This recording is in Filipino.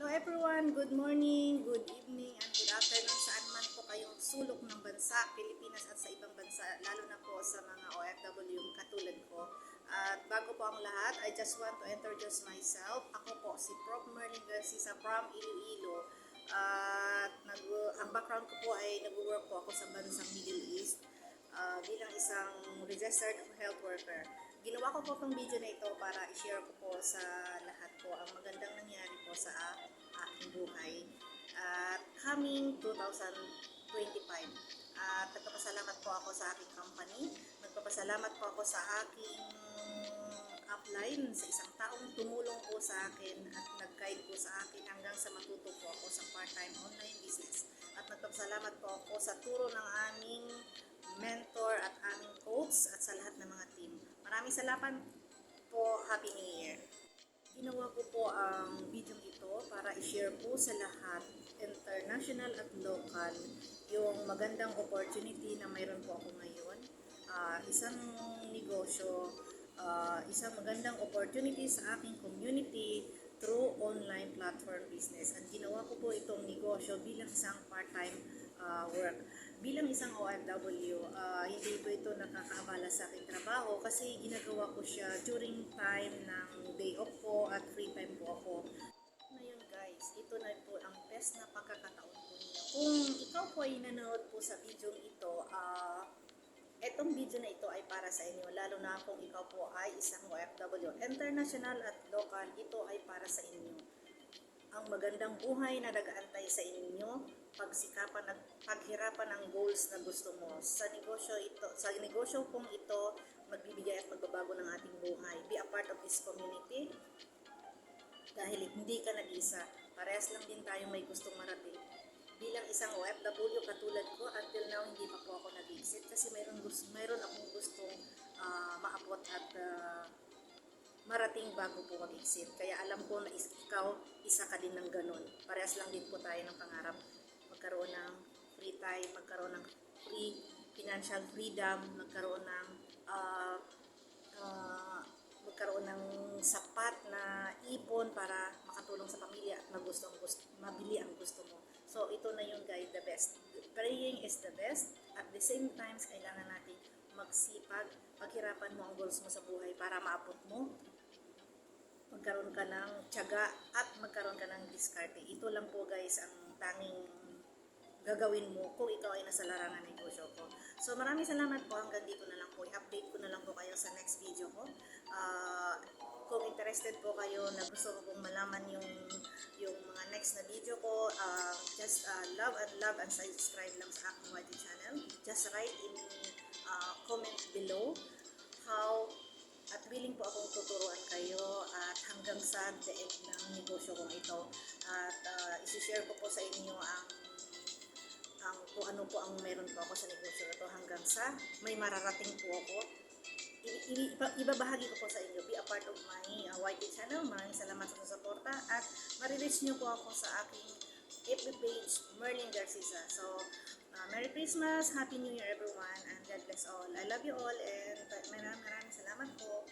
Hello everyone, good morning, good evening, and good afternoon saan man po kayong sulok ng bansa, Pilipinas at sa ibang bansa, lalo na po sa mga OFW katulad ko. At bago po ang lahat, I just want to introduce myself. Ako po si Prof. Merlin Garcia from Iloilo. At nag ang background ko po ay nag-work po ako sa bansang Middle East ah, bilang isang registered health worker. Ginawa ko po itong video na ito para i-share ko po sa lahat po ang magandang nangyari po sa aking buhay. At coming 2025, at nagpapasalamat po ako sa aking company. Nagpapasalamat po ako sa aking upline sa isang taong tumulong po sa akin at nag-guide po sa akin hanggang sa matuto po ako sa part-time online business. Salamat po. Happy New Year! Ginawa ko po ang video ito para i-share po sa lahat, international at local, yung magandang opportunity na mayroon po ako ngayon. Ah, isang negosyo, ah, isang magandang opportunity sa aking community through online platform business. At ginawa ko po itong negosyo bilang isang part-time ah, work. Bilang isang OFW, ah, hindi po ito nakakaabala sa aking trabaho kasi ginagawa ko siya during time ng day off ko at free time po ako. Ngayon guys, ito na po ang best na pagkakataon po ninyo. Kung ikaw po ay nanonood po sa video ito, ah, Etong video na ito ay para sa inyo, lalo na kung ikaw po ay isang OFW. International at local, ito ay para sa inyo. Ang magandang buhay na nagaantay sa inyo, pagsikapan at paghirapan ng goals na gusto mo. Sa negosyo ito, sa negosyo pong ito, magbibigay at magbabago ng ating buhay. Be a part of this community dahil hindi ka nag-isa. Parehas lang din tayo may gustong marating. Bilang isang OFW marating bago po mag-exit. Kaya alam ko na ikaw, isa ka din ng ganun. Parehas lang din po tayo ng pangarap. Magkaroon ng free time, magkaroon ng free financial freedom, magkaroon ng ah, ah, magkaroon ng sapat na ipon para makatulong sa pamilya at magusto ang gusto, mabili ang gusto mo. So, ito na yung guide, the best. Praying is the best. At the same times, kailangan natin magsipag, paghirapan mo ang goals mo sa buhay para maabot mo magkaroon ka ng tiyaga at magkaroon ka ng diskarte. Ito lang po guys ang tanging gagawin mo kung ikaw ay nasa larangan ng negosyo ko. So maraming salamat po. Hanggang dito na lang po. I-update ko na lang po kayo sa next video ko. Ah, kung interested po kayo na gusto ko pong malaman yung yung mga next na video ko, ah, just ah, love and love and subscribe lang sa aking YT channel. Just write in ah, comment below how at willing po akong tuturuan kayo at hanggang sa the end ng negosyo kong ito. At uh, isi-share ko po sa inyo ang ang kung ano po ang meron po ako sa negosyo ito hanggang sa may mararating po ako. I- iba- ibabahagi ko po sa inyo. Be a part of my uh, YT channel. Maraming salamat sa suporta at marireach nyo po ako sa aking FB page, Merlin Garcia. So, Merry Christmas, Happy New Year everyone, and God bless all. I love you all and maraming maraming salamat po.